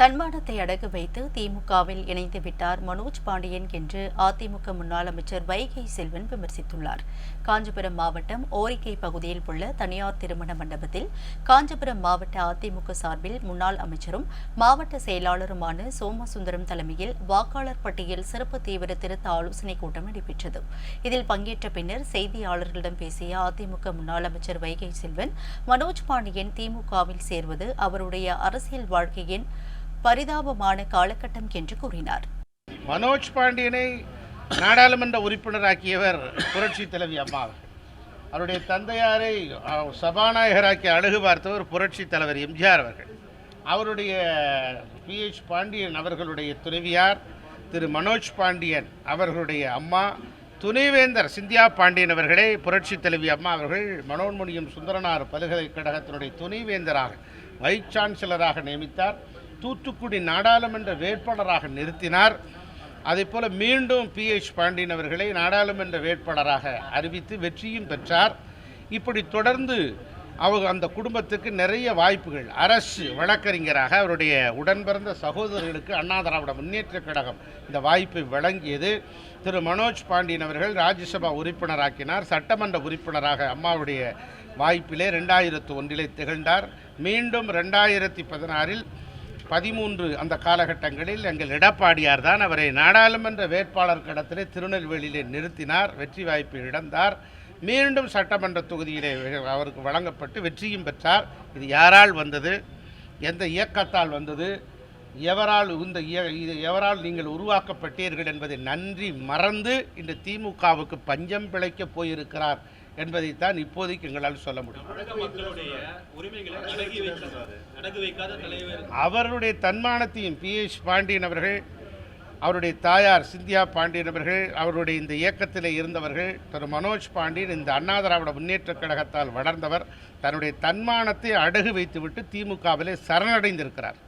தன்மானத்தை அடகு வைத்து திமுகவில் இணைந்து விட்டார் மனோஜ் பாண்டியன் என்று அதிமுக முன்னாள் அமைச்சர் வைகை செல்வன் விமர்சித்துள்ளார். காஞ்சிபுரம் மாவட்டம் ஓரிக்கை பகுதியில் உள்ள தனியார் திருமண மண்டபத்தில் காஞ்சிபுரம் மாவட்ட அதிமுக சார்பில் முன்னாள் அமைச்சரும் மாவட்ட செயலாளருமான சோமசுந்தரம் தலைமையில் வாக்காளர் பட்டியல் சிறப்பு தீவிர திருத்த ஆலோசனைக் கூட்டம் நடைபெற்றது. இதில் பங்கேற்ற பின்னர் செய்தியாளர்களிடம் பேசிய அதிமுக முன்னாள் அமைச்சர் வைகை செல்வன் மனோஜ் பாண்டியன் திமுகவில் சேர்வது அவருடைய அரசியல் வாழ்க்கையின் பரிதாபமான காலகட்டம் என்று கூறினார். மனோஜ் பாண்டியனை நாடாளுமன்ற உறுப்பினராக்கியவர் புரட்சி தலைவி அம்மா அவருடைய தந்தையாரை சபாநாயகராக்கி அழகு பார்த்தவர் புரட்சி தலைவர் எம்ஜிஆர் அவர்கள். அவருடைய பிஹெச் பாண்டியன் அவர்களுடைய துணைவியார் திரு மனோஜ் பாண்டியன் அவர்களுடைய அம்மா துணைவேந்தர் சிந்தியா பாண்டியன் அவர்களை புரட்சி தலைவி அம்மா அவர்கள் மனோன்மணியம் சுந்தரனார் பல்கலைக்கழகத்தினுடைய துணைவேந்தராக வைஸ் சான்சலராக நியமித்தார். தூத்துக்குடி நாடாளுமன்ற வேட்பாளராக நிறுத்தினார். அதேபோல மீண்டும் பிஹெச் பாண்டியன் அவர்களை நாடாளுமன்ற வேட்பாளராக அறிவித்து வெற்றியும் பெற்றார். இப்படி தொடர்ந்து அவர் அந்த குடும்பத்துக்கு நிறைய வாய்ப்புகள். அரசு வழக்கறிஞராக அவருடைய உடன் பிறந்த சகோதரர்களுக்கு அண்ணா திராவிட முன்னேற்றக் கழகம் இந்த வாய்ப்பை வழங்கியது. திரு மனோஜ் பாண்டியன் அவர்கள் ராஜ்யசபா உறுப்பினராக்கினார். சட்டமன்ற உறுப்பினராக அம்மாவுடைய வாய்ப்பிலே ரெண்டாயிரத்து ஒன்றிலே திகழ்ந்தார். மீண்டும் ரெண்டாயிரத்தி பதினாறில் பதிமூன்று அந்த காலகட்டங்களில் எங்கள் எடப்பாடியார் தான் அவரை நாடாளுமன்ற வேட்பாளர் கடத்திலே திருநெல்வேலியிலே நிறுத்தினார் வெற்றி வாய்ப்பை இழந்தார். மீண்டும் சட்டமன்ற தொகுதியிலே அவருக்கு வழங்கப்பட்டு வெற்றியும் பெற்றார். இது யாரால் வந்தது? எந்த இயக்கத்தால் வந்தது? எவரால் இந்த இய- இது எவரால் நீங்கள் உருவாக்கப்பட்டீர்கள் என்பதை நன்றி மறந்து இந்த திமுகவுக்கு பஞ்சம் பிழைக்கப் போயிருக்கிறார் என்பதைத்தான் இப்போதைக்கு எங்களால் சொல்ல முடியும். அவருடைய தன்மானத்தையும் பிஎச் பாண்டியன் அவர்கள் அவருடைய தாயார் சிந்தியா பாண்டியன் அவர்கள் அவருடைய இந்த இயக்கத்தில் இருந்தவர்கள் திரு மனோஜ் பாண்டியன் இந்த அண்ணா திராவிட முன்னேற்றக் கழகத்தால் வளர்ந்தவர் தன்னுடைய தன்மானத்தை அடகு வைத்துவிட்டு திமுகவிலே சரணடைந்திருக்கிறார்.